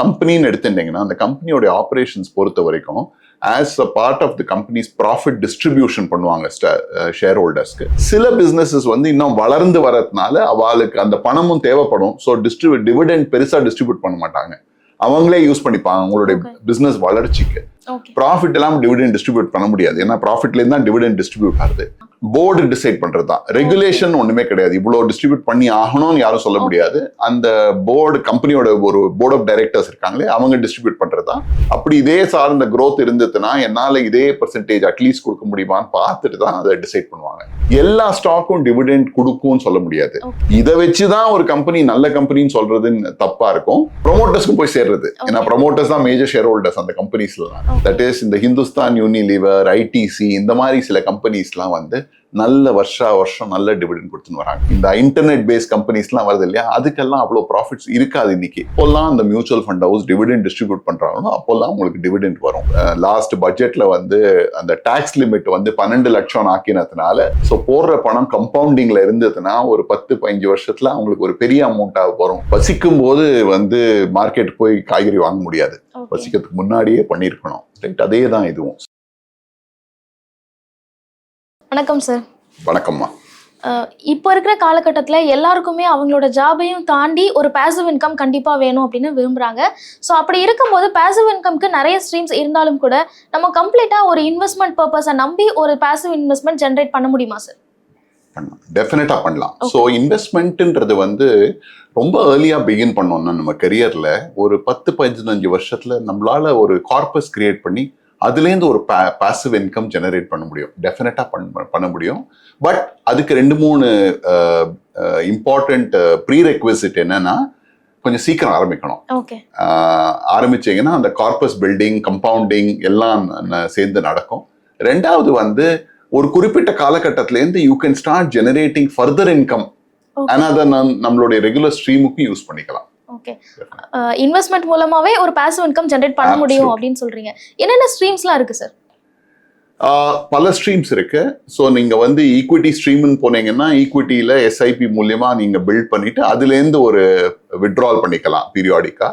கம்பெனின்னு எடுத்துட்டீங்கன்னா அந்த கம்பெனியோட ஆப்ரேஷன்ஸ் பொறுத்த வரைக்கும் as a part of the company's profit distribution பண்ணுவாங்க ஷேர் ஹோல்டர்ஸ்க்கு சில பிசினஸஸ் வந்து இன்னும் வளர்ந்து வரதுனால அவளுக்கு அந்த பணமும் தேவைப்படும். ஸோ டிஸ்ட்ரிபியூட் டிவிடெண்ட் பெருசா டிஸ்ட்ரிபியூட் பண்ண மாட்டாங்க. அவங்களே யூஸ் பண்ணிப்பாங்க அவங்களுடைய. பிசினஸ் வளர்ச்சிக்கு. ப்ராஃபிட் எல்லாம் டிவிடெண்ட் டிஸ்ட்ரிபியூட் பண்ண முடியாது. ஏன்னா ப்ராஃபிட்ல இருந்து தான் டிவிடெண்ட் டிஸ்ட்ரிபியூட் ஆகுது. போர்டு டிசைட் பண்றது தான் ரெகுலேஷன் ஒண்ணுமே கிடையாது. இவ்வளோ டிஸ்ட்ரிபியூட் பண்ணி ஆகணும்னு யாரும் சொல்ல. முடியாது. அந்த போர்டு கம்பெனியோட ஒரு போர்ட் ஆஃப் டைரக்டர்ஸ் இருக்காங்களே அவங்க டிஸ்ட்ரிபியூட் பண்றது தான் அப்படி இதே சார்ந்த growth இருந்ததுன்னா என்னால இதே பர்சன்டேஜ் அட்லீஸ்ட் கொடுக்க முடியுமான்னு பார்த்துட்டு தான் அதை டிசைட் பண்ணுவாங்க. எல்லா ஸ்டாக்கும் டிவிடெண்ட் கொடுக்கும்னு சொல்ல முடியாது. இதை வச்சு தான் ஒரு கம்பெனி நல்ல கம்பெனின்னு சொல்றதுன்னு தப்பா இருக்கும். ப்ரொமோட்டர்ஸ்க்கும் போய் சேர்றது. ஏன்னா. ப்ரொமோட்டர்ஸ் தான் மேஜர் ஷேர் ஹோல்டர்ஸ் அந்த கம்பெனிஸ்லாம் தட் இஸ் இந்த ஹிந்துஸ்தான் யூனிலிவர் ஐடிசி இந்த மாதிரி சில கம்பெனிஸ்லாம் வந்து நல்ல வருஷா வருஷம் நல்ல டிவிடெண்ட் கொடுத்துன்னு வராங்க. இந்த இன்டர்நெட் பேஸ் கம்பெனிஸ்லாம் வருது இல்லையா? அதுக்கெல்லாம் அவ்வளோ ப்ராஃபிட்ஸ் இருக்காது இன்னைக்கு. இப்போல்லாம் அந்த mutual fund house dividend distribute பண்றாங்களோ அப்போல்லாம் உங்களுக்கு டிவிடெண்ட் வரும். லாஸ்ட் பட்ஜெட்ல வந்து அந்த டாக்ஸ் லிமிட் வந்து பன்னெண்டு லட்சம் ஆக்கினதுனால ஸோ போடுற பணம் கம்பவுண்டிங்ல இருந்ததுன்னா ஒரு பத்து பதினஞ்சு வருஷத்துல அவங்களுக்கு ஒரு பெரிய அமௌண்ட்டாக வரும். பசிக்கும் போது வந்து மார்க்கெட் போய் காய்கறி வாங்க முடியாது. பசிக்கிறதுக்கு முன்னாடியே பண்ணியிருக்கணும். ரைட் அதே தான் இதுவும். வணக்கம் சார் வணக்கம்மா. இப்போ இருக்கிற காலகட்டத்தில் எல்லாருக்குமே அவங்களோட ஜாபையும் தாண்டி ஒரு பேசிவ் இன்கம் கண்டிப்பாக வேணும் அப்படின்னு விரும்புகிறாங்க ஸோ அப்படி இருக்கும்போது பேசிவ் இன்கம்க்கு நிறைய ஸ்ட்ரீம்ஸ் இருந்தாலும் கூட நம்ம கம்ப்ளீட்டாக ஒரு இன்வெஸ்ட்மெண்ட் பர்பஸை நம்பி ஒரு பேசிவ் இன்வெஸ்ட்மெண்ட் ஜென்ரேட் பண்ண முடியுமா சார் பண்ணலாம். டெஃபினட்டா பண்ணலாம். ஸோ இன்வெஸ்ட்மெண்ட்ன்றது வந்து ரொம்ப ஏர்லியா பிகின் பண்ணோம்னா நம்ம கரியர்ல ஒரு பத்து பதினஞ்சு வருஷத்துல நம்மளால ஒரு கார்பஸ் கிரியேட் பண்ணி அதுலேருந்து ஒரு பாசிவ் இன்கம் ஜெனரேட் பண்ண முடியும். டெஃபினட்டா பண்ண பண்ண முடியும். பட் அதுக்கு ரெண்டு மூணு இம்பார்ட்டண்ட் ப்ரீ ரெக்வசிட் என்னன்னா கொஞ்சம் சீக்கிரம் ஆரம்பிக்கணும். ஆரம்பிச்சீங்கன்னா அந்த கார்பஸ் பில்டிங் கம்பவுண்டிங் எல்லாம் சேர்ந்து நடக்கும். ரெண்டாவது வந்து ஒரு குறிப்பிட்ட காலகட்டத்திலேருந்து you can start generating further income. ஆனால் அதை நம் நம்மளுடைய ரெகுலர் ஸ்ட்ரீமுக்கும் யூஸ் பண்ணிக்கலாம். ஓகே இன்வெஸ்ட்மெண்ட் மூலமாவே ஒரு பேசிவ் இன்கம் ஜென்ரேட் பண்ண முடியும். அப்படின்னு சொல்றீங்க. என்னென்ன ஸ்ட்ரீம்ஸ்லாம் இருக்கு சார் ஆஹ் பல ஸ்ட்ரீம்ஸ் இருக்கு. ஸோ நீங்க வந்து ஈக்விட்டி ஸ்ட்ரீம்னு போனீங்கன்னா ஈக்விட்டியில எஸ்ஐபி மூலியமா நீங்க பில்ட் பண்ணிட்டு அதுலேருந்து ஒரு விட்ரால் பண்ணிக்கலாம் பீரியாடிக்கா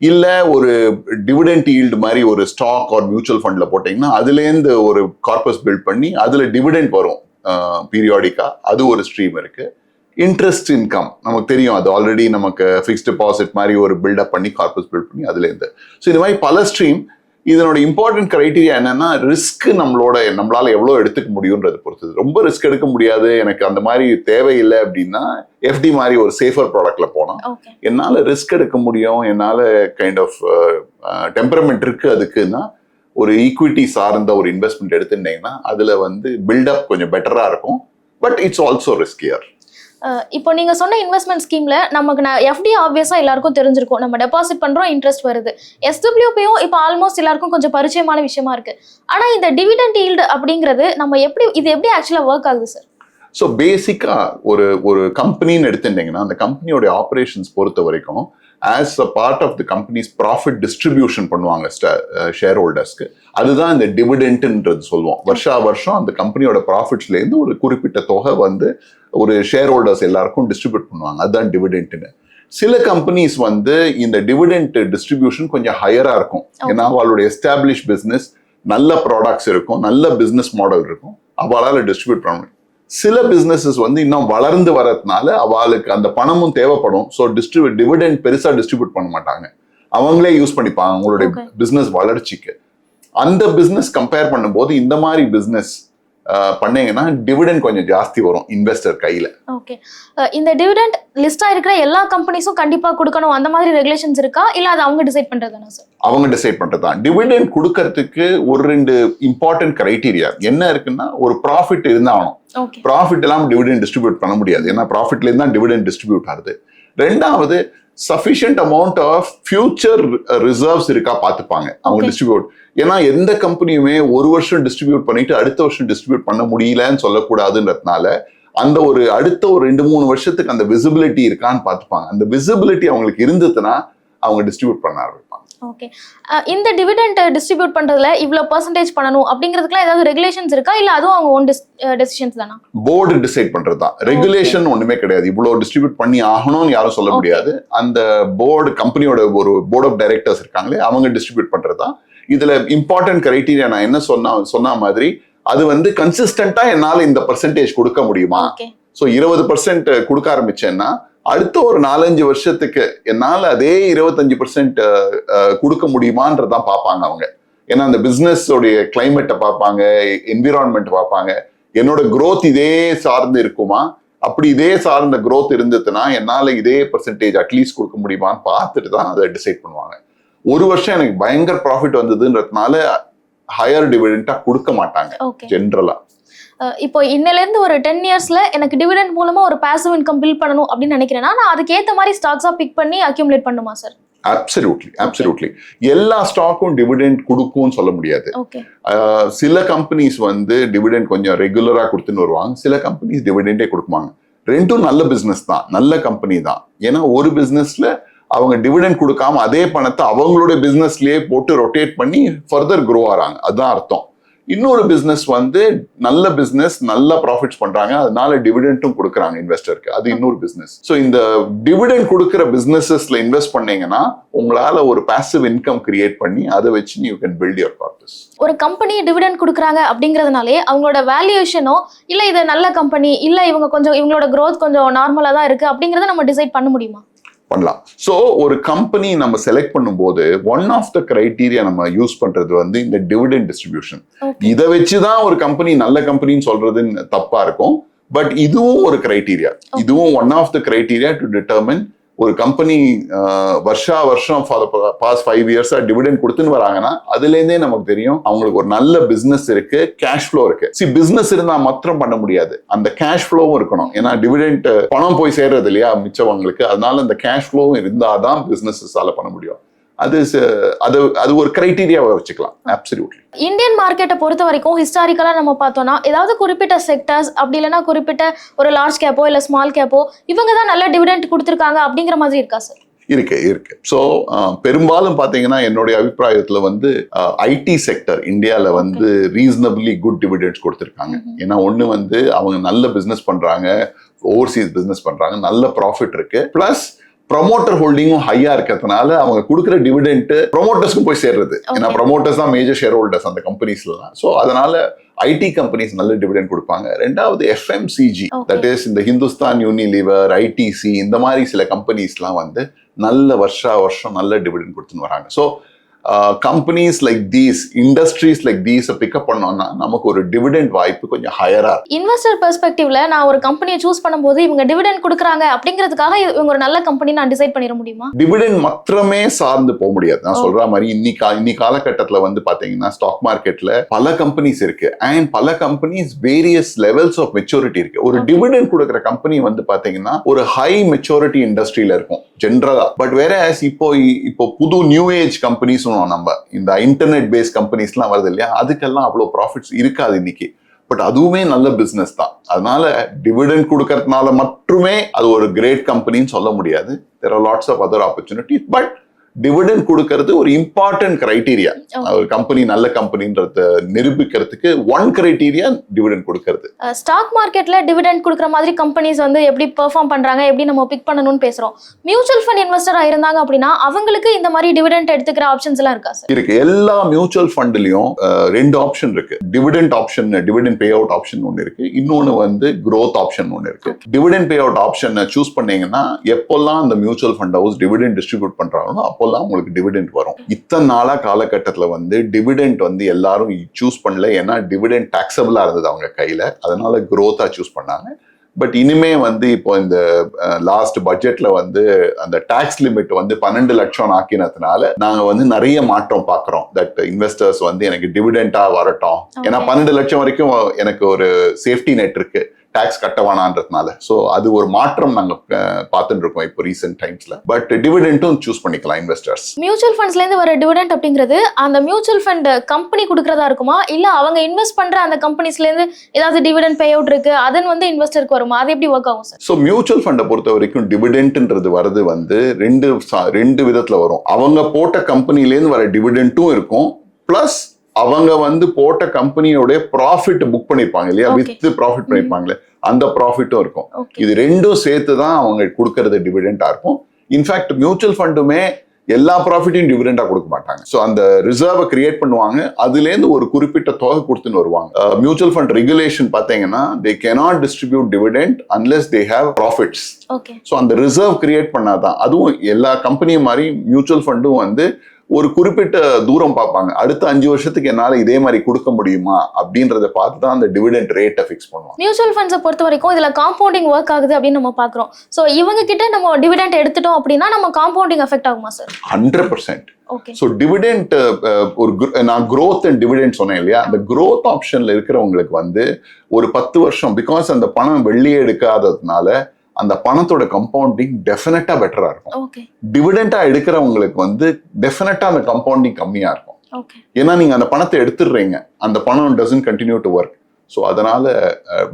இல்ல ஒரு டிவிடெண்ட் ஈல்டு மாதிரி ஒரு ஸ்டாக் ஆர் மியூச்சுவல் ஃபண்ட்ல போட்டீங்கன்னா அதுலேருந்து ஒரு கார்பஸ் பில்ட் பண்ணி அதுல டிவிடெண்ட் வரும் பீரியாடிக்கா அது ஒரு ஸ்ட்ரீம் இருக்கு. இன்ட்ரெஸ்ட் இன்கம் நமக்கு தெரியும் அது ஆல்ரெடி நமக்கு ஃபிக்ஸ்ட் டெபாசிட் மாதிரி ஒரு பில்டப் பண்ணி கார்பஸ் பில்ட் பண்ணி அதுலேருந்து. ஸோ இந்த மாதிரி பல ஸ்ட்ரீம் இதனோட இம்பார்ட்டன்ட் கிரைட்டீரியா என்னன்னா ரிஸ்க் நம்மளோட நம்மளால எவ்வளோ எடுத்துக்க முடியுன்றது பொறுத்தது. ரொம்ப ரிஸ்க் எடுக்க முடியாது. எனக்கு அந்த மாதிரி தேவையில்லை அப்படின்னா எஃப்டி மாதிரி ஒரு சேஃபர் ப்ராடக்ட்ல போனோம் என்னால் ரிஸ்க் எடுக்க முடியும் என்னால் கைண்ட் ஆஃப் டெம்பரமெண்ட் இருக்கு அதுக்குன்னா ஒரு ஈக்விட்டி சார்ந்த ஒரு இன்வெஸ்ட்மெண்ட் எடுத்துட்டீங்கன்னா அதுல வந்து பில்டப் கொஞ்சம் பெட்டரா இருக்கும். பட் இட்ஸ் ஆல்சோ ரிஸ்கியர் இப்போ நீங்க சொன்ன இன்வெஸ்ட்மெண்ட் ஸ்கீம்ல நமக்கு நான் எஃப்டி ஆப்வியஸா எல்லாருக்கும் தெரிஞ்சிருக்கும். நம்ம டெபாசிட் பண்றோம் இன்ட்ரெஸ்ட் வருது. எஸ்டபிள்யூபியும் இப்போ ஆல்மோஸ்ட் எல்லாருக்கும் கொஞ்சம் பரிச்சயமான விஷயமா இருக்கு. ஆனா இந்த டிவிடெண்ட் ஈல்டு அப்படிங்கிறது நம்ம எப்படி இது எப்படி ஆக்சுவலா ஒர்க் ஆகுது சார் ஸோ பேசிக்கா ஒரு ஒரு கம்பெனின்னு எடுத்துட்டீங்கன்னா அந்த கம்பெனியோட ஆப்ரேஷன்ஸ் பொறுத்த வரைக்கும் as a part of the company's profit distribution பண்ணுவாங்க ஷேர் ஹோல்டர்ஸ்க்கு அதுதான் இந்த டிவிடெண்ட்டுன்றது சொல்லுவோம். வருஷா வருஷம் அந்த கம்பெனியோட ப்ராஃபிட்ஸ்லேருந்து ஒரு குறிப்பிட்ட தொகை வந்து ஒரு ஷேர் ஹோல்டர்ஸ் எல்லாருக்கும் டிஸ்ட்ரிபியூட் பண்ணுவாங்க. அதுதான் டிவிடெண்ட்னு சில கம்பெனிஸ் வந்து இந்த டிவிடெண்ட் டிஸ்ட்ரிபியூஷன் கொஞ்சம் ஹையரா இருக்கும். ஏன்னா அவளுடைய எஸ்டாப்ளிஷ் பிசினஸ் நல்ல ப்ராடக்ட்ஸ் இருக்கும் நல்ல பிசினஸ் மாடல் இருக்கும். அவளால டிஸ்ட்ரிபியூட் பண்ண முடியும். சில பிசினஸஸ் வந்து இன்னும் வளர்ந்து வரதுனால அவளுக்கு அந்த பணமும் தேவைப்படும். ஸோ டிஸ்ட்ரிபியூட் டிவிடெண்ட் பெருசா டிஸ்ட்ரிபியூட் பண்ண மாட்டாங்க. அவங்களே யூஸ் பண்ணிப்பாங்க அவங்களுடைய. பிசினஸ் வளர்ச்சிக்கு. அந்த பிசினஸ் கம்பேர் பண்ணும்போது இந்த மாதிரி பிசினஸ் பண்ணீங்கன்னா டிவிடெண்ட் கொஞ்சம் ஜாஸ்தி வரும் இன்வெஸ்டர் கையில. ஓகே இந்த டிவிடெண்ட் லிஸ்டா இருக்கிற எல்லா கம்பெனிஸும் கண்டிப்பா கொடுக்கணும். அந்த மாதிரி ரெகுலேஷன்ஸ் இருக்கா? இல்ல அது அவங்க டிசைட் பண்றதுதானா சார் அவங்க டிசைட் பண்றதுதான். டிவிடெண்ட் கொடுக்கறதுக்கு ஒரு ரெண்டு இம்பார்ட்டன்ட் கிரைட்டீரியா என்ன இருக்குன்னா ஒரு ப்ராஃபிட் இருந்தாகணும். ஓகே ப்ராஃபிட் எல்லாம் டிவிடெண்ட் டிஸ்ட்ரிபியூட் பண்ண முடியாது. ஏன்னா ப்ராஃபிட்ல இருந்தா டிவிடெண்ட் டிஸ்ட்ரிபியூட் ஆகுது. ரெண்டாவது sufficient amount of future reserves இருக்கா பார்த்துப்பாங்க. அவங்க. டிஸ்ட்ரிபியூட் ஏன்னா எந்த கம்பெனியுமே ஒரு வருஷம் டிஸ்ட்ரிபியூட் பண்ணிட்டு அடுத்த வருஷம் டிஸ்ட்ரிபியூட் பண்ண முடியலன்னு சொல்லக்கூடாதுன்றதுனால அந்த ஒரு அடுத்த ஒரு ரெண்டு மூணு வருஷத்துக்கு அந்த விசிபிலிட்டி இருக்கான்னு பார்த்துப்பாங்க. அந்த விசிபிலிட்டி அவங்களுக்கு இருந்ததுன்னா அவங்க டிஸ்ட்ரிபியூட் பண்ண ஆரம்பிப்பாங்க. ஓகே இந்த டிவிடெண்ட் டிஸ்ட்ரிபியூட் பண்றதுல இவ்வளோ பர்சன்டேஜ் பண்ணணும் அப்படிங்கிறதுக்குலாம் ஏதாவது ரெகுலேஷன்ஸ் இருக்கா? இல்ல அதுவும் அவங்க ஓன் டெசிஷன்ஸ் தானா? போர்டு டிசைட் பண்றது தான் ரெகுலேஷன் ஒண்ணுமே கிடையாது. இவ்வளவு டிஸ்ட்ரிபியூட் பண்ணி ஆகணும்னு யாரும் சொல்ல. முடியாது. அந்த போர்டு கம்பெனியோட ஒரு போர்ட் ஆஃப் டைரக்டர்ஸ் இருக்காங்களே அவங்க டிஸ்ட்ரிபியூட் பண்றது தான் இதுல இம்பார்ட்டன்ட் கிரைட்டீரியா நான் என்ன சொன்ன சொன்ன மாதிரி அது வந்து கன்சிஸ்டண்டா என்னால இந்த பர்சன்டேஜ் கொடுக்க முடியுமா? ஸோ இருபது பர்சன்ட் கொடுக்க ஆரம்பிச்சேன்னா அடுத்த ஒரு நாலஞ்சு வருஷத்துக்கு என்னால் அதே இருபத்தஞ்சு பர்சன்ட் கொடுக்க முடியுமான்றதான் பார்ப்பாங்க அவங்க. ஏன்னா அந்த பிஸ்னஸ் உடைய கிளைமேட்டை பார்ப்பாங்க என்விரான்மெண்ட் பார்ப்பாங்க. என்னோட growth இதே சார்ந்து இருக்குமா? அப்படி இதே சார்ந்த growth இருந்ததுன்னா என்னால் இதே பர்சன்டேஜ் அட்லீஸ்ட் கொடுக்க முடியுமான்னு பார்த்துட்டு தான் அதை டிசைட் பண்ணுவாங்க. ஒரு வருஷம் எனக்கு பயங்கர ப்ராஃபிட் வந்ததுன்றதுனால ஹையர் டிவிடெண்டா கொடுக்க மாட்டாங்க ஓகே ஜென்ரலா இப்போ இன்னையில இருந்து ஒரு டென் இயர்ஸ்ல எனக்கு டிவிடெண்ட் மூலமா ஒரு பாசிவ் இன்கம் பில்ட் பண்ணணும் அப்படின்னு நினைக்கிறேன்னா நான் அதுக்கேத்த மாதிரி ஸ்டாக்ஸா பிக் பண்ணி அக்யூமுலேட் பண்ணுமா சார் அப்சல்யூட்லி அப்சல்யூட்லி எல்லா ஸ்டாக்கும் டிவிடெண்ட் கொடுக்கும்னு சொல்ல முடியாது. சில கம்பெனிஸ் வந்து டிவிடெண்ட் கொஞ்சம் ரெகுலரா கொடுத்துன்னு வருவாங்க. சில கம்பெனிஸ் டிவிடெண்டே கொடுப்பாங்க ரெண்டும் நல்ல பிசினஸ் தான். நல்ல கம்பெனி தான். ஏன்னா ஒரு பிசினஸ்ல அவங்க டிவிடெண்ட் கொடுக்காம அதே பணத்தை அவங்களுடைய பிசினஸ்லயே போட்டு ரொட்டேட் பண்ணி ஃபர்தர் க்ரோ ஆறாங்க. அதுதான் அர்த்தம். இன்னொரு பிஸ்னஸ் வந்து நல்ல பிஸ்னஸ் நல்ல ப்ராஃபிட்ஸ் பண்றாங்க. அதனால டிவிடெண்டும் கொடுக்குறாங்க இன்வெஸ்டருக்கு அது இன்னொரு பிஸ்னஸ் ஸோ இந்த டிவிடெண்ட் கொடுக்குற பிஸ்னஸஸ்ல இன்வெஸ்ட் பண்ணீங்கன்னா உங்களால ஒரு பாசிவ் இன்கம் கிரியேட் பண்ணி அதை வச்சு you can build your purpose ஒரு கம்பெனி டிவிடெண்ட் கொடுக்குறாங்க அப்படிங்கிறதுனாலே அவங்களோட வேல்யூஷனோ இல்ல இது நல்ல கம்பெனி இல்ல இவங்க கொஞ்சம் இவங்களோட க்ரோத் கொஞ்சம் நார்மலா தான் இருக்கு அப்படிங்கறத நம்ம டிசைட் பண்ண முடியுமா? பண்ணலாம். ஸோ ஒரு கம்பெனி நம்ம செலக்ட் பண்ணும்போது ஒன் ஆஃப் த கிரைட்டீரியா நம்ம யூஸ் பண்றது வந்து இந்த டிவிடெண்ட் டிஸ்ட்ரிபியூஷன் இதை வச்சு தான் ஒரு கம்பெனி நல்ல கம்பெனின்னு சொல்றது தப்பா இருக்கும். பட் இதுவும் ஒரு கிரைட்டீரியா இதுவும் one of the criteria to determine ஒரு கம்பெனி வருஷா வருஷம் பாஸ்ட் ஃபைவ் இயர்ஸா டிவிடெண்ட் கொடுத்துன்னு வராங்கன்னா அதுலேருந்தே நமக்கு தெரியும் அவங்களுக்கு ஒரு நல்ல பிசினஸ் இருக்கு கேஷ் ஃப்ளோ இருக்கு. சி பிசினஸ் இருந்தா மாத்திரம் பண்ண முடியாது. அந்த கேஷ் ஃப்ளோவும் இருக்கணும். ஏன்னா டிவிடெண்ட் பணம் போய் சேர்றது இல்லையா மிச்சவங்களுக்கு? அதனால அந்த கேஷ் ஃப்ளோவும் இருந்தாதான் பிசினஸால பண்ண முடியும். அது அது அது ஒரு கிரைட்டீரியாவை வச்சுக்கலாம். அப்சல்யூட்லி இந்தியன் மார்க்கெட்டை பொறுத்த வரைக்கும் ஹிஸ்டாரிக்கலா நம்ம பார்த்தோம்னா ஏதாவது குறிப்பிட்ட செக்டர்ஸ் அப்படி இல்லைன்னா குறிப்பிட்ட ஒரு லார்ஜ் கேப்போ இல்ல ஸ்மால் கேப்போ இவங்க தான் நல்ல டிவிடெண்ட் கொடுத்துருக்காங்க அப்படிங்கிற மாதிரி இருக்கா சார் இருக்கு இருக்கு. ஸோ பெரும்பாலும் பார்த்தீங்கன்னா என்னுடைய அபிப்பிராயத்தில் வந்து ஐடி செக்டர் இந்தியாவில் வந்து ரீசனபிளி குட் டிவிடெண்ட்ஸ் கொடுத்துருக்காங்க. ஏன்னா ஒன்று வந்து அவங்க நல்ல பிஸ்னஸ் பண்ணுறாங்க ஓவர்சீஸ் பிஸ்னஸ் பண்ணுறாங்க நல்ல ப்ராஃபிட் இருக்கு. ப்ளஸ் ப்ரொமோட்டர் ஹோல்டிங்கும் ஹையா இருக்கிறதுனால அவங்க கொடுக்குற டிவிடெண்ட் ப்ரொமோட்டர்ஸ்க்கும் போய் சேர்றது ஏன்னா. ப்ரொமோட்டர்ஸ் தான் மேஜர் ஷேர் ஹோல்டர்ஸ் அந்த கம்பெனிஸ்லாம் ஸோ அதனால ஐடி கம்பெனிஸ் நல்ல டிவிடெண்ட் கொடுப்பாங்க ரெண்டாவது எஃப்எம்சிஜி. தட் இஸ் இந்த ஹிந்துஸ்தான் யூனிலிவர் ஐடிசி இந்த மாதிரி சில கம்பெனிஸ்லாம் வந்து நல்ல வருஷா வருஷம் நல்ல டிவிடெண்ட் கொடுத்துன்னு வராங்க so companies like these industries like these pick up பண்ணோம்னா நமக்கு ஒரு டிவிடெண்ட் வாய்ப்பு கொஞ்சம் ஹையரா இன்வெஸ்டர் பெர்ஸ்பெக்டிவ்ல நான் ஒரு கம்பெனியை சூஸ் பண்ணும்போது இவங்க டிவிடெண்ட் கொடுக்குறாங்க அப்படிங்கிறதுக்காக இவங்க ஒரு நல்ல கம்பெனி நான் டிசைட் பண்ணிட முடியுமா? டிவிடெண்ட் மாத்திரமே சார்ந்து போக முடியாது. நான் சொல்ற மாதிரி இன்னைக்கு இன்னி காலகட்டத்துல வந்து பாத்தீங்கன்னா ஸ்டாக் மார்க்கெட்ல பல கம்பெனிஸ் இருக்கு. அண்ட் பல companies various levels of maturity இருக்கு. ஒரு. டிவிடெண்ட் கொடுக்குற கம்பெனி வந்து பாத்தீங்கன்னா ஒரு ஹை மெச்சூரிட்டி இண்டஸ்ட்ரியில இருக்கும். ஜென்ரலா பட் வேற இப்போ இப்போ புது நியூ ஏஜ் கம்பெனிஸ் நம்ம. இந்த இன்டர்நெட் பேஸ் கம்பெனிஸ்லாம் வருது இல்லையா? அதுக்கெல்லாம் அவ்வளோ ப்ராஃபிட்ஸ் இருக்காது இன்னைக்கு. பட் அதுவுமே நல்ல பிசினஸ் தான். அதனால டிவிடெண்ட் கொடுக்கறதுனால மட்டுமே அது ஒரு கிரேட் கம்பெனின்னு சொல்ல முடியாது. There are lots of other opportunity but dividend கொடுக்கறது ஒரு இம்பார்ட்டன்ட் கிரைட்டீரியா. ஒரு கம்பெனி நல்ல கம்பெனின்றத நிரூபிக்கிறதுக்கு ஒன் கிரைட்டீரியா டிவிடெண்ட் கொடுக்கறது. ஸ்டாக் மார்க்கெட்ல டிவிடெண்ட் கொடுக்குற மாதிரி கம்பெனிஸ் வந்து எப்படி பெர்ஃபார்ம் பண்றாங்க எப்படி நம்ம பிக் பண்ணணும்னு பேசுறோம். மியூச்சுவல் ஃபண்ட் இன்வெஸ்டரா இருந்தாங்க அப்படின்னா அவங்களுக்கு இந்த மாதிரி டிவிடெண்ட் எடுத்துக்கிற ஆப்ஷன்ஸ் எல்லாம் இருக்கா சார் இருக்கு. எல்லா மியூச்சுவல் ஃபண்ட்லயும் ரெண்டு ஆப்ஷன் இருக்கு. Dividend option dividend pay out option ஒன்று இருக்கு. இன்னொன்னு வந்து growth ஆப்ஷன் ஒன்று இருக்கு. டிவிடெண்ட் பே அவுட் ஆப்ஷனை சூஸ் பண்ணீங்கன்னா எப்போல்லாம் அந்த mutual fund house dividend distribute பண்றாங்களோ அப்போல்லாம் உங்களுக்கு டிவிடெண்ட் வரும். இத்தனை நாளா காலகட்டத்தில் வந்து டிவிடெண்ட் வந்து எல்லாரும் சூஸ் பண்ணல. ஏன்னா டிவிடெண்ட் டாக்ஸபிளா இருந்தது அவங்க கையில. அதனால growth-ஆ சூஸ் பண்ணாங்க. பட் இனிமே வந்து இப்போ இந்த லாஸ்ட் பட்ஜெட்ல வந்து அந்த டாக்ஸ் லிமிட் வந்து பன்னெண்டு லட்சம் ஆக்கினதுனால நாங்க வந்து நிறைய மாற்றம் பார்க்குறோம் தட் இன்வெஸ்டர்ஸ் வந்து எனக்கு டிவிடெண்டா வரட்டும். ஏன்னா. பன்னெண்டு லட்சம் வரைக்கும் எனக்கு ஒரு சேஃப்டி நெட் இருக்கு. டாக்ஸ் கட்ட வேணான்றதுனால ஸோ அது ஒரு மாற்றம் நாங்கள் பார்த்துட்டு இருக்கோம் இப்போ ரீசெண்ட் டைம்ஸ்ல பட் டிவிடெண்ட்டும் சூஸ் பண்ணிக்கலாம் இன்வெஸ்டர்ஸ் மியூச்சுவல் ஃபண்ட்ஸ்ல இருந்து வர டிவிடெண்ட் அப்படிங்கிறது அந்த மியூச்சுவல் ஃபண்ட் கம்பெனி கொடுக்கறதா இருக்குமா? இல்ல அவங்க இன்வெஸ்ட் பண்ற அந்த கம்பெனிஸ்ல இருந்து ஏதாவது டிவிடெண்ட் பே அவுட் இருக்கு அதன் வந்து இன்வெஸ்டருக்கு வருமா? அது எப்படி ஒர்க் ஆகும் சார் ஸோ மியூச்சுவல் ஃபண்டை பொறுத்த வரைக்கும் டிவிடெண்ட்ன்றது வரது வந்து ரெண்டு ரெண்டு விதத்துல வரும். அவங்க போட்ட கம்பெனிலேருந்து வர டிவிடெண்ட்டும் இருக்கும். ப்ளஸ் அவங்க வந்து போட்ட கம்பெனியோட ப்ராஃபிட் புக் பண்ணிருப்பாங்க இல்லையா. வித் ப்ராஃபிட் பண்ணிருப்பாங்களே அந்த ப்ராஃபிட்டும் இருக்கும். இது ரெண்டும் சேர்த்து தான் அவங்க கொடுக்கறது டிவிடெண்டா இருக்கும். இன்ஃபேக்ட் மியூச்சுவல் ஃபண்டுமே எல்லா ப்ராஃபிட்டையும் டிவிடெண்டா கொடுக்க மாட்டாங்க. ஸோ அந்த ரிசர்வை கிரியேட் பண்ணுவாங்க. அதுலேருந்து ஒரு குறிப்பிட்ட தொகை கொடுத்துன்னு வருவாங்க. மியூச்சுவல் ஃபண்ட் ரெகுலேஷன் பார்த்தீங்கன்னா they cannot distribute dividend unless they have profits so அந்த ரிசர்வ் கிரியேட் பண்ணாதான். அதுவும் எல்லா கம்பெனியும் மாதிரி மியூச்சுவல் ஃபண்டும் வந்து ஒரு குறிப்பிட்ட தூரம் பார்ப்பாங்க. அடுத்த அஞ்சு வருஷத்துக்கு என்னால் இதே மாதிரி கொடுக்க முடியுமா? அப்படின்றத பார்த்து தான் அந்த டிவிடெண்ட் ரேட்டை ஃபிக்ஸ் பண்ணுவாங்க. மியூச்சுவல் ஃபண்ட்ஸை பொறுத்த வரைக்கும் இதுல காம்பவுண்டிங் ஒர்க் ஆகுது அப்படின்னு நம்ம பாக்குறோம் சோ இவங்க கிட்ட நம்ம டிவிடெண்ட் எடுத்துட்டோம் அப்படின்னா நம்ம காம்பவுண்டிங் எஃபெக்ட் ஆகுமா sir hundred percent okay so dividend ஒரு நான் growth அண்ட் டிவிடெண்ட் சொன்னேன் இல்லையா? அந்த growth ஆப்ஷன்ல இருக்கிறவங்களுக்கு வந்து ஒரு பத்து வருஷம் பிகாஸ் அந்த பணம் வெளியே எடுக்காததுனால அந்த பணத்தோட கம்பவுண்டிங் டெஃபினட்டா பெட்டரா இருக்கும். டிவிடெண்டா எடுக்கிறவங்களுக்கு வந்து டெஃபினட்டா அந்த கம்பவுண்டிங் கம்மியா இருக்கும். ஏன்னா நீங்க அந்த பணத்தை எடுத்துடுறீங்க. அந்த பணம் doesn't continue to work so அதனால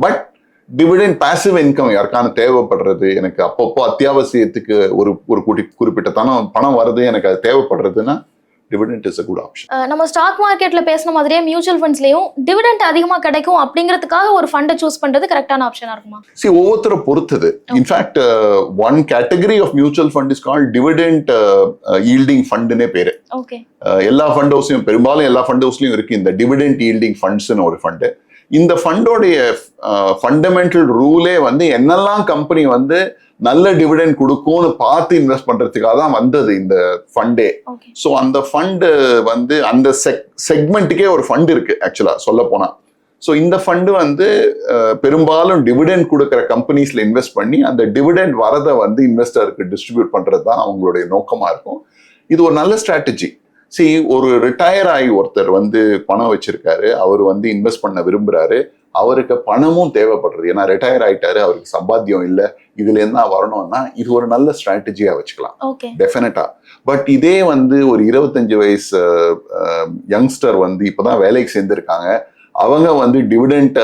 பட் டிவிடெண்ட் பாசிவ் இன்கம் யாருக்கான தேவைப்படுறது எனக்கு அப்பப்போ அத்தியாவசியத்துக்கு ஒரு ஒரு குறிப்பிட்ட தனம் பணம் வருது எனக்கு அது தேவைப்படுறதுன்னா dividend is a good option நம்ம ஸ்டாக் மார்க்கெட்ல பேசின மாதிரியே மியூச்சுவல் ஃபண்ட்ஸ்லயும் டிவிடெண்ட் அதிகமா கிடைக்கும் அப்படிங்கிறதுக்காக ஒரு ஃபண்டை சூஸ் பண்றது கரெக்டான ஆப்ஷனா இருக்குமா? சி ஒவ்வொருத்தரை பொறுத்தது. In fact one category of mutual fund is call dividend yielding ஃபண்டுனே பேரு. ஓகே எல்லா ஃபண்ட் ஹவுஸ்லையும் பெரும்பாலும் எல்லா ஃபண்ட் ஹவுஸ்லையும் இருக்கு இந்த டிவிடெண்ட் ஈல்டிங் ஃபண்ட்ஸ்னு ஒரு ஃபண்டு இந்த ஃபண்டோடைய ஃபண்டமெண்டல் ரூலே வந்து என்னெல்லாம் கம்பெனி வந்து நல்ல டிவிடெண்ட் கொடுக்கும்னு பார்த்து இன்வெஸ்ட் பண்றதுக்காக தான் வந்தது இந்த ஃபண்டே ஸோ அந்த ஃபண்டு வந்து அந்த செக் செக்மெண்ட்டுக்கே ஒரு ஃபண்ட் இருக்கு ஆக்சுவலா சொல்ல போனா. ஸோ இந்த ஃபண்டு வந்து பெரும்பாலும் டிவிடெண்ட் கொடுக்குற கம்பெனிஸ்ல இன்வெஸ்ட் பண்ணி அந்த டிவிடெண்ட் வரதை வந்து இன்வெஸ்டருக்கு டிஸ்ட்ரிபியூட் பண்றது தான் அவங்களுடைய நோக்கமா இருக்கும். இது ஒரு நல்ல ஸ்ட்ராட்டஜி see ஒரு ரிட்டையர் ஆகி ஒருத்தர் வந்து பணம் வச்சிருக்காரு அவர் வந்து இன்வெஸ்ட் பண்ண விரும்புறாரு அவருக்கு பணமும் தேவைப்படுறது. ஏன்னா ரிட்டையர் ஆயிட்டாரு அவருக்கு சம்பாத்தியம் இல்லை இதுல இருந்து தான் வரணும்னா இது ஒரு நல்ல ஸ்ட்ராட்டஜியா வச்சுக்கலாம். டெஃபினட்டா பட் இதே வந்து ஒரு இருபத்தஞ்சு வயசு யங்ஸ்டர் வந்து இப்பதான் வேலைக்கு சேர்ந்திருக்காங்க. அவங்க வந்து டிவிடெண்ட்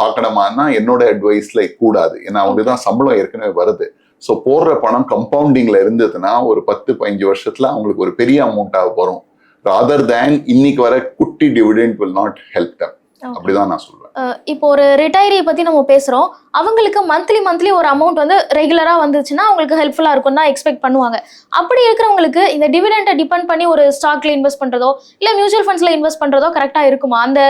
பார்க்கணுமான்னா என்னோட அட்வைஸ்ல கூடாது. ஏன்னா அவங்க தான் சம்பளம் ஏற்கனவே வருது. ஸோ போடுற பணம் கம்பவுண்டிங்ல இருந்ததுன்னா ஒரு பத்து பதினஞ்சு வருஷத்துல அவங்களுக்கு ஒரு பெரிய அமௌண்ட்டாக வரும். ராதர் தேன் இன்னைக்கு வர குட்டி dividend will not help them அப்படிதான் நான் சொல்றேன். இப்போ ஒரு ரிட்டையரி பத்தி நம்ம பேசுறோம். அவங்களுக்கு மந்த்லி மந்த்லி ஒரு அமௌண்ட் வந்து ரெகுலரா வந்துச்சுன்னா அவங்களுக்கு ஹெல்ப்ஃபுல்லா இருக்கும் தான் எக்ஸ்பெக்ட் பண்ணுவாங்க. அப்படி இருக்கிறவங்களுக்கு இந்த டிவிடெண்டை டிபெண்ட் பண்ணி ஒரு ஸ்டாக்ல இன்வெஸ்ட் பண்றதோ இல்ல மியூச்சுவல் ஃபண்ட்ஸ்ல இன்வெஸ்ட் பண்றதோ கரெக்டா இருக்குமா? அந்த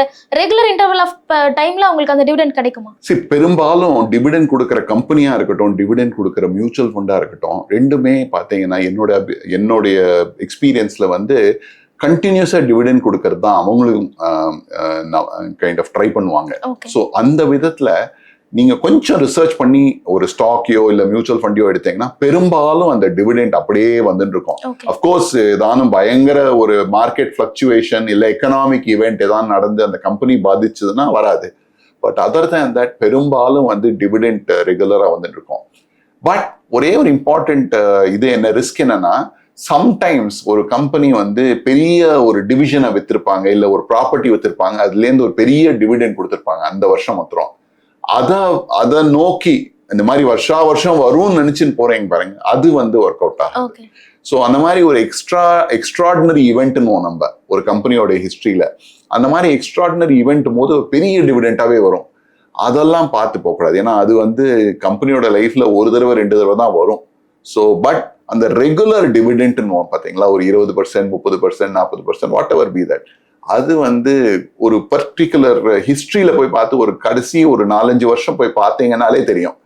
ரெகுலர் இன்டர்வல் ஆஃப் டைம்ல அவங்களுக்கு அந்த டிவிடெண்ட் கிடைக்குமா? சரி பெரும்பாலும் டிவிடெண்ட் கொடுக்குற கம்பெனியா இருக்கட்டும் டிவிடெண்ட் கொடுக்குற மியூச்சுவல் ஃபண்டா இருக்கட்டும் ரெண்டுமே பார்த்தீங்கன்னா என்னோட என்னுடைய எக்ஸ்பீரியன்ஸ்ல வந்து கண்டினியூஸா டிவிடெண்ட் கொடுக்கறது தான் அவங்களும் கைண்ட் ஆஃப் ட்ரை பண்ணுவாங்க. ஸோ அந்த விதத்துல நீங்க கொஞ்சம் ரிசர்ச் பண்ணி ஒரு ஸ்டாக்கையோ இல்ல மியூச்சுவல் ஃபண்டையோ எடுத்தீங்கன்னா பெரும்பாலும் அந்த டிவிடெண்ட் அப்படியே வந்துட்டு இருக்கும். அஃப்கோர்ஸ் ஏதானும் பயங்கர ஒரு மார்க்கெட் ஃபிளக்சுவேஷன் இல்லை எக்கனாமிக் ஈவெண்ட் ஏதாவது நடந்து அந்த கம்பெனி பாதிச்சதுன்னா வராது. பட் அதர் தேன் தட் பெரும்பாலும் வந்து டிவிடெண்ட் ரெகுலராக வந்துட்டு இருக்கும். பட் ஒரே ஒரு இம்பார்ட்டன்ட் இது என்ன ரிஸ்க் என்னன்னா சம்டைம்ஸ் ஒரு கம்பெனி வந்து பெரிய ஒரு டிவிஷனை வித்திருப்பாங்க இல்லை ஒரு ப்ராப்பர்ட்டி வித்திருப்பாங்க அதுலேருந்து ஒரு பெரிய டிவிடெண்ட் கொடுத்துருப்பாங்க அந்த வருஷம் மாத்திரம். அதை அதை நோக்கி இந்த மாதிரி வருஷா வருஷம் வரும்னு நினைச்சுன்னு போறீங்க பாருங்க அது வந்து ஒர்க் அவுட் ஆகும் ஸோ அந்த மாதிரி ஒரு எக்ஸ்ட்ரா எக்ஸ்ட்ராடினரி ஈவெண்ட்னு நம்ம ஒரு கம்பெனியோட ஹிஸ்ட்ரியில அந்த மாதிரி எக்ஸ்ட்ராடினரி ஈவெண்ட் போது ஒரு பெரிய டிவிடெண்டாவே வரும். அதெல்லாம் பார்த்து போகக்கூடாது. ஏன்னா அது வந்து கம்பெனியோட லைஃப்ல ஒரு தடவை ரெண்டு தடவை தான் வரும். ஸோ பட் அந்த ரெகுலர் டிவிடெண்ட்னு பார்த்தீங்களா ஒரு இருபது பர்சன்ட் முப்பது பர்சன்ட் நாற்பது percent whatever be that அது வந்து ஒரு பர்டிகுலர் ஹிஸ்ட்ரியில போய் பார்த்து ஒரு கடைசி ஒரு நாலஞ்சு வருஷம் போய் பார்த்தீங்கன்னாலே தெரியும்.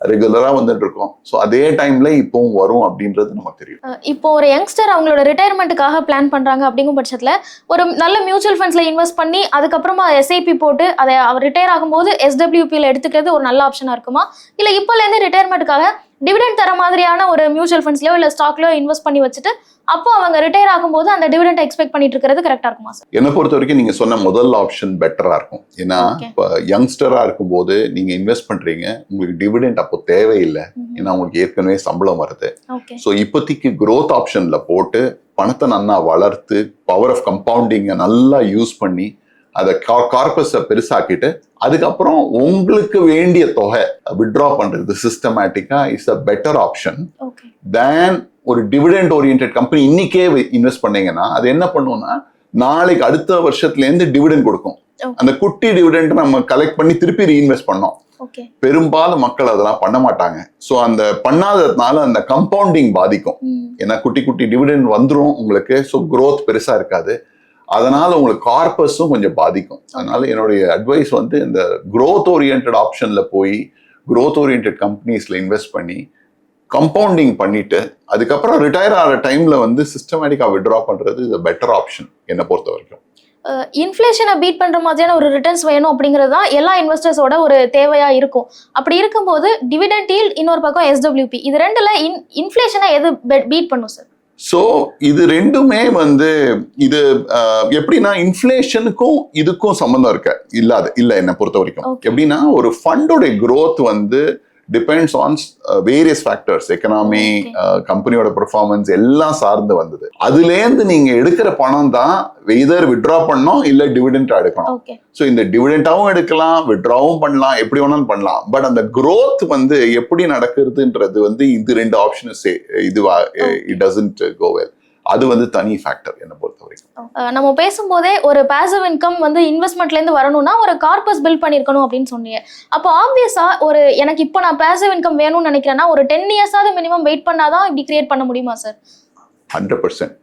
ரெகுலரா வந்துட்டு இருக்கோம் ஸோ அதே டைம்ல இப்போவும் வரும் அப்படின்றது நமக்கு தெரியும். இப்போ ஒரு யங்ஸ்டர் அவங்களோட ரிட்டையர்மெண்ட்டுக்காக பிளான் பண்றாங்க அப்படிங்கும் பட்சத்துல ஒரு நல்ல மியூச்சுவல் ஃபண்ட்ஸ்ல இன்வெஸ்ட் பண்ணி அதுக்கப்புறமா எஸ்ஐபி போட்டு அதை அவர் ரிட்டையர் ஆகும்போது எஸ்டபிள்யூபியில் எடுத்துக்கிறது ஒரு நல்ல ஆப்ஷனா இருக்குமா? இல்ல இப்போல இருந்து ரிட்டையர்மெண்ட்டுக்காக டிவிடெண்ட் தர மாதிரியான ஒரு மியூச்சுவல் ஃபண்ட்ஸ்லயோ இல்ல ஸ்டாக்லயோ இன்வெஸ்ட் பண்ணி வச்சுட்டு அப்போ அவங்க ரிட்டையர் ஆகும்போது அந்த டிவிடெண்ட் எக்ஸ்பெக்ட் பண்ணிட்டு இருக்கிறது கரெக்டா இருக்குமா சார் என்னை பொறுத்த வரைக்கும் நீங்க சொன்ன முதல் ஆப்ஷன் பெட்டரா இருக்கும். ஏன்னா. இப்போ யங்ஸ்டரா இருக்கும்போது நீங்க இன்வெஸ்ட் பண்றீங்க உங்களுக்கு டிவிடெண்ட் அப்போ தேவையில்லை. ஏன்னா உங்களுக்கு ஏற்கனவே சம்பளம் வருது. ஸோ இப்போதைக்கு growth ஆப்ஷன்ல போட்டு பணத்தை நல்லா வளர்த்து பவர் ஆஃப் கம்பவுண்டிங்கை நல்லா யூஸ் பண்ணி அதை கார்பஸை பெருசாக்கிட்டு அதுக்கப்புறம் உங்களுக்கு வேண்டிய தொகை வித்ட்ரா பண்றது சிஸ்டமேட்டிக்கா is a better option than ஒரு டிவிடெண்ட் ஓரியன்ட் கம்பெனி இன்னைக்கே இன்வெஸ்ட் பண்ணீங்கன்னா அது என்ன பண்ணும்னா நாளைக்கு அடுத்த வருஷத்துல இருந்து டிவிடெண்ட் கொடுக்கும். அந்த குட்டி டிவிடெண்ட் நம்ம கலெக்ட் பண்ணி திருப்பி ரீஇன்வெஸ்ட் பண்ணோம். பெரும்பாலும் மக்கள் அதெல்லாம் பண்ண மாட்டாங்க. ஸோ அந்த பண்ணாததுனால அந்த கம்பவுண்டிங் பாதிக்கும். ஏன்னா குட்டி குட்டி டிவிடெண்ட் வந்துரும் உங்களுக்கு. ஸோ growth பெருசா இருக்காது. அதனால உங்களுக்கு கார்பஸும் கொஞ்சம் பாதிக்கும். அதனால என்னுடைய அட்வைஸ் வந்து இந்த growth ஓரியன்ட் ஆப்ஷன்ல போய் growth ஓரியன்ட் கம்பெனிஸ்ல இன்வெஸ்ட் பண்ணி கம்பவுண்டிங் பண்ணிட்டு அதுக்கப்புறம் ரிட்டையர் ஆகிற டைம்ல வந்து சிஸ்டமேட்டிக்கா விட்ரா பண்றது இது பெட்டர் ஆப்ஷன் என்னை பொறுத்த வரைக்கும். இன்ஃப்ளேஷனை பீட் பண்ற மாதிரியான ஒரு ரிட்டர்ன்ஸ் வேணும் அப்படிங்கிறது தான் எல்லா இன்வெஸ்டர்ஸோட ஒரு தேவையா இருக்கும். அப்படி இருக்கும்போது டிவிடெண்ட் yield இன்னொரு பக்கம் எஸ்டபிள்யூபி இது ரெண்டுல இன் இன்ஃப்ளேஷனை எது பீட் பண்ணும் சார் ஸோ இது ரெண்டுமே வந்து இது எப்படின்னா இன்ஃப்ளேஷனுக்கும் இதுக்கும் சம்மந்தம் இருக்க இல்லாத இல்லை என்னை பொறுத்த வரைக்கும். எப்படின்னா ஒரு ஃபண்டோட growth வந்து depends on various factors economy. கம்பெனியோட பெர்ஃபார்மன்ஸ் எல்லாம் சார்ந்து வந்தது. அதுலேருந்து நீங்க எடுக்கிற பணம் தான் எதர் விட்ரா பண்ணணும் இல்லை டிவிடெண்ட் எடுக்கணும். ஸோ இந்த டிவிடெண்டாவும் எடுக்கலாம் விட்ராவும் பண்ணலாம் எப்படி வேணாலும் பண்ணலாம். பட் அந்த growth வந்து எப்படி நடக்கிறதுன்றது வந்து இது ரெண்டு ஆப்ஷன் இதுவா இட் டசன்ட் கோ வெல் அது வந்து தனி ஃபேக்டர் என்னை பொறுத்த வரைக்கும் நம்ம பேசும்போதே ஒரு பேசிவ் இன்கம் வந்து இன்வெஸ்ட்மெண்ட்ல இருந்து வரணும்னா ஒரு கார்பஸ் பில்ட் பண்ணிருக்கணும் அப்படின்னு சொன்னீங்க. அப்போ ஆப்வியஸா ஒரு எனக்கு இப்போ நான் பேசிவ் இன்கம் வேணும்னு நினைக்கிறேன்னா ஒரு டென் இயர்ஸாவது மினிமம் வெயிட் பண்ணாதான் இப்படி கிரியேட் பண்ண முடியுமா சார் ஹண்ட்ரட் பர்சன்ட்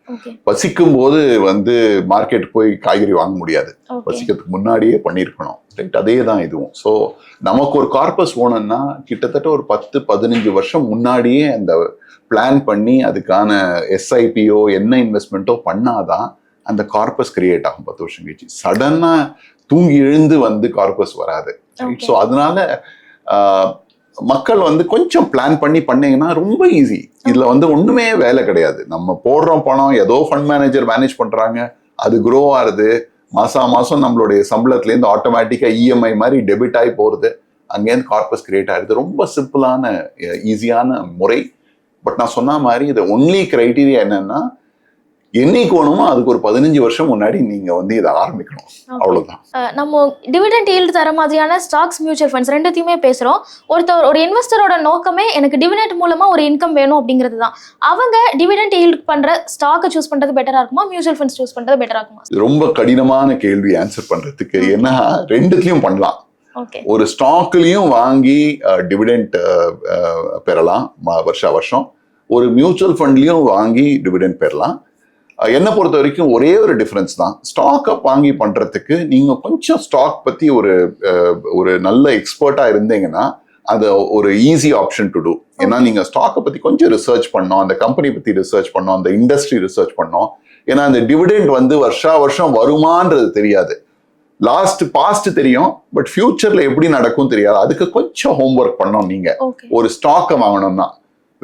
பசிக்கும் போது வந்து மார்க்கெட் போய் காய்கறி வாங்க முடியாது. பசிக்கிறதுக்கு முன்னாடியே பண்ணியிருக்கணும். ரைட் அதே தான் இதுவும். ஸோ நமக்கு ஒரு கார்பஸ் ஓனன்னா கிட்டத்தட்ட ஒரு பத்து பதினஞ்சு வருஷம் முன்னாடியே அந்த பிளான் பண்ணி அதுக்கான எஸ்ஐபியோ என்ன இன்வெஸ்ட்மெண்ட்டோ பண்ணாதான் அந்த கார்பஸ் கிரியேட் ஆகும் பத்து வருஷம் கழிச்சு. சடனா தூங்கி எழுந்து வந்து கார்பஸ் வராது. ஸோ அதனால மக்கள் வந்து கொஞ்சம் பிளான் பண்ணி பண்ணீங்கன்னா ரொம்ப ஈஸி இதுல வந்து ஒண்ணுமே வேலை கிடையாது. நம்ம போடுறோம் பணம் ஏதோ ஃபண்ட் மேனேஜர் மேனேஜ் பண்றாங்க. அது க்ரோ ஆகுது. மாசா மாசம் நம்மளுடைய சம்பளத்துல இருந்து ஆட்டோமேட்டிக்கா இஎம்ஐ மாதிரி டெபிட் ஆகி போறது. அங்கேருந்து கார்பஸ் கிரியேட் ஆயிடுது ரொம்ப சிம்பிளான ஈஸியான முறை. பட் நான் சொன்ன மாதிரி இது ஒன்லி கிரைட்டீரியா என்னன்னா என்னைக்கு வேணுமோ அதுக்கு ஒரு பதினஞ்சு வருஷம் முன்னாடி நீங்க வந்து இதை ஆரம்பிக்கணும். அவ்வளவுதான். நம்ம டிவிடெண்ட் yield தர மாதிரியான ஸ்டாக்ஸ் மியூச்சுவல் ஃபண்ட்ஸ் ரெண்டுத்தையுமே பேசுறோம். ஒருத்தர் ஒரு இன்வெஸ்டரோட நோக்கமே எனக்கு டிவிடெண்ட் மூலமா ஒரு இன்கம் வேணும் அப்படிங்கிறது தான் அவங்க டிவிடெண்ட் yield பண்ற ஸ்டாக்கை சூஸ் பண்றது பெட்டரா இருக்குமா? மியூச்சுவல் ஃபண்ட்ஸ் சூஸ் பண்றது பெட்டரா இருக்குமா? ரொம்ப கடினமான கேள்வி ஆன்சர் பண்றதுக்கு. ஏன்னா ரெண்டுத்துலயும் பண்ணலாம். ஓகே ஒரு ஸ்டாக்லயும் வாங்கி டிவிடெண்ட் பெறலாம் வருஷா வருஷம். ஒரு மியூச்சுவல் ஃபண்ட்லயும் வாங்கி டிவிடெண்ட் பெறலாம். என்னை பொறுத்த வரைக்கும் ஒரே ஒரு டிஃபரன்ஸ் தான். ஸ்டாக்கை வாங்கி பண்றதுக்கு நீங்க கொஞ்சம் ஸ்டாக் பத்தி ஒரு ஒரு நல்ல எக்ஸ்பர்ட்டா இருந்தீங்கன்னா அது ஒரு ஈஸி ஆப்ஷன் டு டூ ஏன்னா நீங்க ஸ்டாக்கை பத்தி கொஞ்சம் ரிசர்ச் பண்ணோம் அந்த கம்பெனி பத்தி ரிசர்ச் பண்ணோம் அந்த இண்டஸ்ட்ரி ரிசர்ச் பண்ணோம். ஏன்னா அந்த டிவிடெண்ட் வந்து வருஷா வருஷம் வருமான்றது தெரியாது. லாஸ்ட் பாஸ்ட் தெரியும் பட் ஃபியூச்சர்ல எப்படி நடக்கும் தெரியாது. அதுக்கு கொஞ்சம் ஹோம்ஒர்க் பண்ணோம் நீங்க. ஒரு ஸ்டாக்கை வாங்கணும்னா.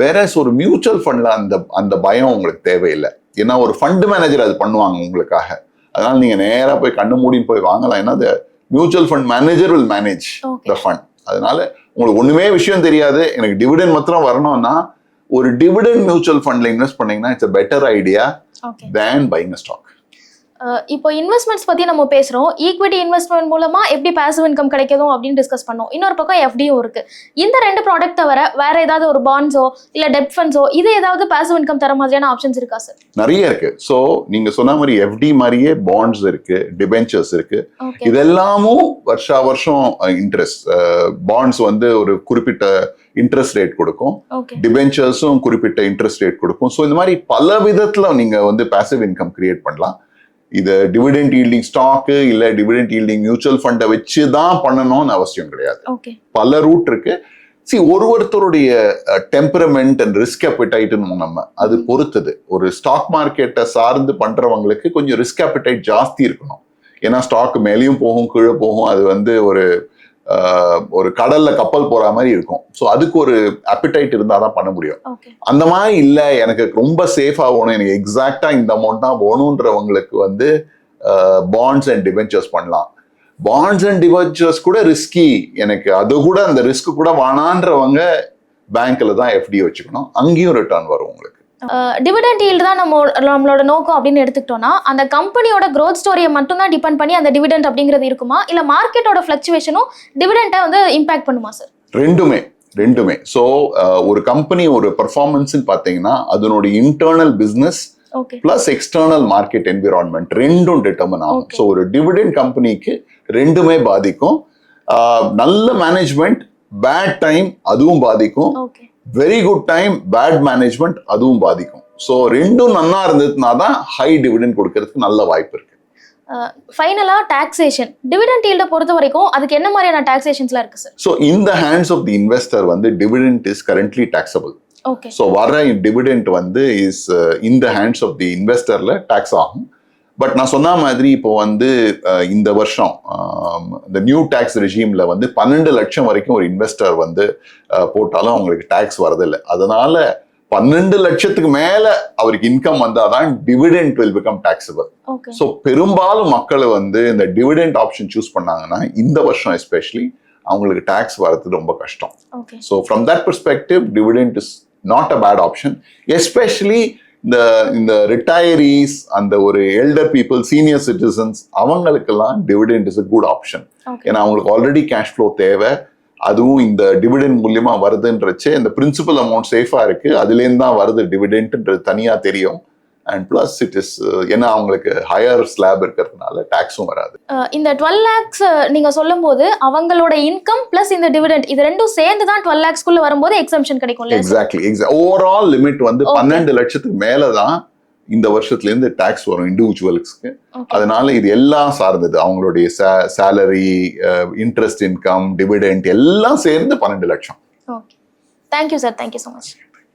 வேற ஒரு மியூச்சுவல் ஃபண்ட்ல அந்த அந்த பயம் உங்களுக்கு தேவையில்லை. ஏன்னா ஒரு ஃபண்ட் மேனேஜர் அது பண்ணுவாங்க உங்களுக்காக. அதனால நீங்க நேரா போய் கண்ணு மூடின்னு போய் வாங்கலாம். ஏன்னா mutual fund manager will manage the fund அதனால உங்களுக்கு ஒண்ணுமே விஷயம் தெரியாது. எனக்கு டிவிடெண்ட் மாத்திரம் வரணும்னா ஒரு டிவிடெண்ட் மியூச்சுவல் ஃபண்ட்ல இன்வெஸ்ட் பண்ணீங்கன்னா it's a better idea than buying stock இப்போ இன்வெஸ்ட்மெண்ட்ஸ் பத்தி நம்ம பேசுறோம். ஈக்விட்டி இன்வெஸ்ட்மெண்ட் மூலமா எப்படி பாசிவ் இன்கம் கிடைக்குதோ அப்படின்னு டிஸ்கஸ் பண்ணோம். இன்னொரு பக்கம் எஃப்டியும் இருக்கு. இந்த ரெண்டு ப்ராடக்ட் தவிர வேற ஏதாவது ஒரு பாண்ட்ஸோ இல்ல டெட் ஃபண்ட்ஸோ இது ஏதாவது பாசிவ் இன்கம் தர மாதிரியான ஆப்ஷன்ஸ் இருக்கா சார் நிறைய இருக்கு. ஸோ நீங்க சொன்ன மாதிரி எஃப்டி மாதிரியே பாண்ட்ஸ் இருக்கு டிபென்ச்சர்ஸ் இருக்கு. இதெல்லாமும் வருஷா வருஷம் இன்ட்ரெஸ்ட் பாண்ட்ஸ் வந்து ஒரு குறிப்பிட்ட இன்ட்ரெஸ்ட் ரேட் கொடுக்கும். டிபென்ச்சர்ஸும் குறிப்பிட்ட இன்ட்ரெஸ்ட் ரேட் கொடுக்கும். ஸோ இந்த மாதிரி பல விதத்துல நீங்க வந்து பாசிவ் இன்கம் கிரியேட் பண்ணலாம். இது டிவிடெண்ட் ஈல்டிங் ஸ்டாக்கு இல்ல டிவிடெண்ட் ஈல்டிங் மியூச்சுவல் ஃபண்டை வச்சு தான் பண்ணணும்னு அவசியம் கிடையாது. ஓகே பல ரூட் இருக்கு. சி ஒரு ஒருத்தருடைய டெம்பரமெண்ட் அண்ட் ரிஸ்க் அப்பிடைட்னு நம்ம அது பொறுத்தது. ஒரு ஸ்டாக் மார்க்கெட்டை சார்ந்து பண்றவங்களுக்கு கொஞ்சம் ரிஸ்க் அப்பிடைட் ஜாஸ்தி இருக்கணும். ஏன்னா ஸ்டாக் மேலேயும் போகும் கீழே போகும். அது வந்து ஒரு ஒரு கடல்ல கப்பல் போற மாதிரி இருக்கும். ஸோ அதுக்கு ஒரு அப்பிடைட் இருந்தால் தான் பண்ண முடியும். அந்த மாதிரி இல்லை எனக்கு ரொம்ப சேஃபாக போகணும். எனக்கு எக்ஸாக்டா இந்த அமௌண்ட் தான் போகணுன்றவங்களுக்கு வந்து பாண்ட்ஸ் அண்ட் டிபென்ச்சர்ஸ் பண்ணலாம். பாண்ட்ஸ் அண்ட் டிபென்ச்சர்ஸ் கூட ரிஸ்கி எனக்கு அது கூட அந்த ரிஸ்க் கூட வேணான்றவங்க பேங்க்ல தான் எஃப்டி வச்சுக்கணும். அங்கேயும் ரிட்டர்ன் வரும் உங்களுக்கு. டிவிடெண்ட் yield தான் நம்ம நம்மளோட நோக்கம் அப்படின்னு எடுத்துக்கிட்டோம்னா அந்த கம்பெனியோட growth ஸ்டோரியை மட்டும் தான் டிபெண்ட் பண்ணி அந்த டிவிடெண்ட் அப்படிங்கிறது இருக்குமா? இல்ல மார்க்கெட்டோட ஃபிளக்சுவேஷனும் டிவிடெண்ட்டை வந்து இம்பாக்ட் பண்ணுமா சார் ரெண்டுமே ரெண்டுமே. ஸோ ஒரு கம்பெனி ஒரு பர்ஃபார்மன்ஸ்ன்னு பார்த்தீங்கன்னா அதனுடைய internal business plus external market environment ரெண்டும் டிட்டர்மன் ஆகும். ஸோ ஒரு டிவிடெண்ட் கம்பெனிக்கு ரெண்டுமே பாதிக்கும். நல்ல மேனேஜ்மெண்ட் பேட் டைம் அதுவும் பாதிக்கும். Very good time bad management அதுவும் பாதிக்கும். ஸோ ரெண்டும் நன்னா இருந்ததுனா தான் ஹை டிவிடெண்ட் கொடுக்கறதுக்கு நல்ல வாய்ப்பு இருக்கு. ஃபைனலா டாக்ஸேஷன் டிவிடெண்ட் yield பொறுத்த வரைக்கும் அதுக்கு என்ன மாதிரியான டாக்ஸேஷன்ஸ்லாம் இருக்கு சார் ஸோ இந்த ஹேண்ட்ஸ் ஆஃப் தி இன்வெஸ்டர் வந்து dividend is currently taxable. Okay so வர டிவிடெண்ட் வந்து இஸ் இந்த ஹேண்ட்ஸ் ஆஃப் தி இன்வெஸ்டர்ல டாக்ஸ் ஆகும். பட் நான் சொன்ன மாதிரி இப்போ வந்து இந்த வருஷம் இந்த நியூ டேக்ஸ் ரெஜிம்ல வந்து பன்னெண்டு லட்சம் வரைக்கும் ஒரு இன்வெஸ்டர் வந்து போட்டாலும் அவங்களுக்கு டேக்ஸ் வரதில்லை. அதனால பன்னெண்டு லட்சத்துக்கு மேல அவருக்கு இன்கம் வந்தாதான் dividend will become okay so பெரும்பாலும் மக்கள் வந்து இந்த டிவிடெண்ட் ஆப்ஷன் சூஸ் பண்ணாங்கன்னா இந்த வருஷம் எஸ்பெஷலி அவங்களுக்கு டேக்ஸ் வரது ரொம்ப கஷ்டம். So from that perspective, dividend is not a bad option, especially இந்த இந்த ரிட்டையரிஸ் அந்த ஒரு எல்டர் பீப்புள் சீனியர் சிட்டிசன்ஸ் அவங்களுக்கெல்லாம் dividend is a good option ஏன்னா அவங்களுக்கு ஆல்ரெடி கேஷ் ஃப்ளோ தேவை. அதுவும் இந்த டிவிடெண்ட் மூலியமா வருதுன்றச்சு இந்த பிரின்சிபல் அமௌண்ட் சேஃபா இருக்கு. அதுலேருந்து தான் வருது டிவிடெண்ட்ன்றது தனியா தெரியும். அண்ட் பிளஸ் இட் இஸ் ஏன்னா அவங்களுக்கு ஹையர் ஸ்லாப் இருக்கிறதுனால டேக்ஸும் வராது. அஹ் இந்த டுவெல் லேக்ஸ் நீங்க சொல்லும்போது அவங்களோட இன்கம் பிளஸ் இந்த டிவிடெண்ட் இது ரெண்டும் சேர்ந்து தான் டுவெல் லேக்ஸ்க்குள்ள வரும்போது எக்ஸம்ஷன் கிடைக்கும்ல? எக்ஸாக்ட்லி எக்ஸா ஓவரால் லிமிட் வந்து. பன்னெண்டு லட்சத்துக்கு மேல தான் இந்த வருஷத்துல இருந்து டாக்ஸ் வரும் இண்டிவிஜுவல்ஸ்க்கு. அதனால இது எல்லாம் சார்ந்தது. அவங்களுடைய சேலரி இன்ட்ரெஸ்ட் இன்கம் டிவிடெண்ட் எல்லாம் சேர்ந்து பன்னெண்டு லட்சம். Thank you sir thank you so much